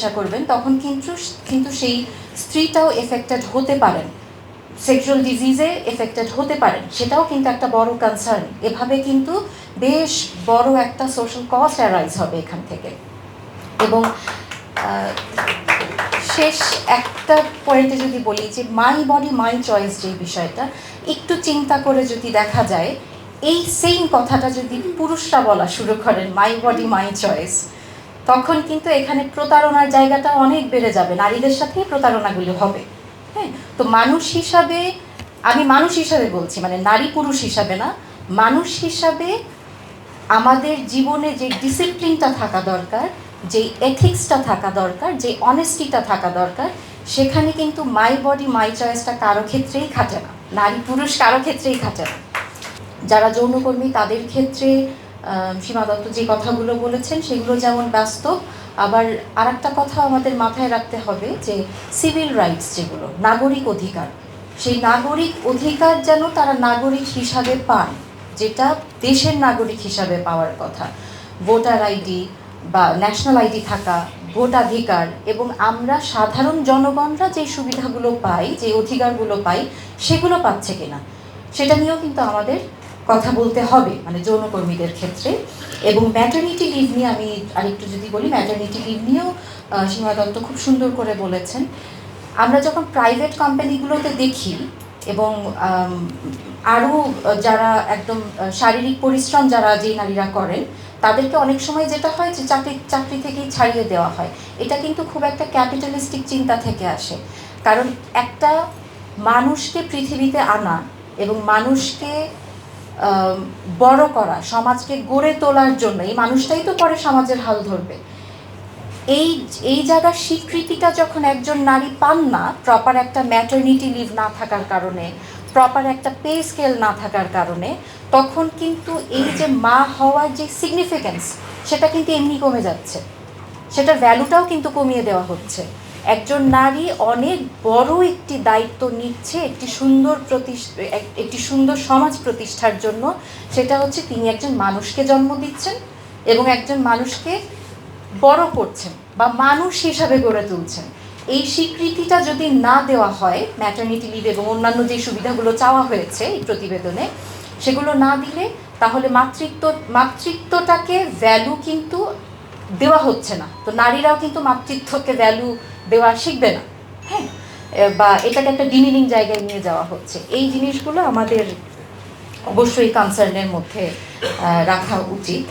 মেলামেশা করবেন, তখন কিন্তু কিন্তু সেই স্ত্রীটাও এফেক্টেড হতে পারেন। সেক্সুয়াল ডিজিজে এফেক্টেড হতে পারেন। সেটাও কিন্তু একটা বড় কনসার্ন এভাবে কিন্তু বেশ বড় একটা সোশ্যাল কস্ট অ্যারাইজ হবে এখান থেকে। এবং শেষ একটা পয়েন্টে যদি বলি যে মাই বডি মাই চয়েস যে বিষয়টা, একটু চিন্তা করে যদি দেখা যায়, এই সেম কথাটা যদি পুরুষরা বলা শুরু করেন মাই বডি মাই চয়েস তখন কিন্তু এখানে প্রতারণার জায়গাটা অনেক বেড়ে যাবে। নারীদের সাথেই প্রতারণাগুলো হবে। হ্যাঁ? তো মানুষ হিসাবে, আমি মানুষ হিসাবে বলছি মানে নারী পুরুষ হিসাবে না, মানুষ হিসাবে আমাদের জীবনে যে ডিসিপ্লিনটা থাকা দরকার, যে এথিক্সটা থাকা দরকার, যে অনেস্টিটা থাকা দরকার, সেখানে কিন্তু মাই বডি মাই চয়েসটা কারও ক্ষেত্রেই খাটে না। নারী পুরুষ কারও ক্ষেত্রেই খাটে না। যারা যৌনকর্মী, তাদের ক্ষেত্রে সীমা দত্ত যে কথাগুলো বলেছেন, সেগুলো যেমন বাস্তব আবার আরেকটা কথা আমাদের মাথায় রাখতে হবে যে সিভিল রাইটস যেগুলো, নাগরিক অধিকার, সেই নাগরিক অধিকার যেন তারা নাগরিক হিসাবে পান যেটা দেশের নাগরিক হিসাবে পাওয়ার কথা। ভোটার আইডি বা ন্যাশনাল আইডি থাকা, ভোটাধিকার, এবং আমরা সাধারণ জনগণরা যে সুবিধাগুলো পাই, যে অধিকারগুলো পাই, সেগুলো পাচ্ছে কিনা, সেটা নিয়েও কিন্তু আমাদের কথা বলতে হবে মানে যৌনকর্মীদের ক্ষেত্রে। এবং ম্যাটার্নিটি লিভ নিয়ে আমি আরেকটু যদি বলি ম্যাটার্নিটি লিভ নিয়েও সীমা দত্ত খুব সুন্দর করে বলেছেন। আমরা যখন প্রাইভেট কোম্পানিগুলোতে দেখি এবং আরও যারা একদম শারীরিক পরিশ্রম যারা যে নারীরা করেন, তাদেরকে অনেক সময় যেটা হয় যে চাকরি চাকরি থেকেই ছাড়িয়ে দেওয়া হয়। এটা কিন্তু খুব একটা ক্যাপিটালিস্টিক চিন্তা থেকে আসে। কারণ একটা মানুষকে পৃথিবীতে আনা এবং মানুষকে বড় করা, সমাজকে গড়ে তোলার জন্য, এই মানুষটাই তো পরে সমাজের হাল ধরবে। এই এই জায়গার স্বীকৃতিটা যখন একজন নারী পান না প্রপার একটা ম্যাটার্নিটি লিভ না থাকার কারণে প্রপার একটা পে স্কেল না থাকার কারণে, তখন কিন্তু এই যে মা হওয়ার যে সিগনিফিক্যান্স সেটা কিন্তু এমনি কমে যাচ্ছে। সেটার ভ্যালুটাও কিন্তু কমিয়ে দেওয়া হচ্ছে। একজন নারী অনেক বড় একটি দায়িত্ব নিচ্ছে একটি সুন্দর প্রতিষ্ঠা একটি সুন্দর সমাজ প্রতিষ্ঠার জন্য। সেটা হচ্ছে তিনি একজন মানুষকে জন্ম দিচ্ছেন এবং একজন মানুষকে বড় করছেন বা মানুষ হিসাবে গড়ে তুলছেন। এই স্বীকৃতিটা যদি না দেওয়া হয় ম্যাটার্নিটি লিভ এবং অন্যান্য যে সুবিধাগুলো চাওয়া হয়েছে এই প্রতিবেদনে, সেগুলো না দিলে তাহলে মাতৃত্ব মাতৃত্বটাকে ভ্যালু কিন্তু দেওয়া হচ্ছে না। তো নারীরাও কিন্তু মাতৃত্বকে ভ্যালু দেওয়া শিখবে না হ্যাঁ? বা এটাকে একটা ডিমিনিং জায়গায় নিয়ে যাওয়া হচ্ছে। এই জিনিসগুলো আমাদের অবশ্যই কনসার্নের মধ্যে রাখা উচিত।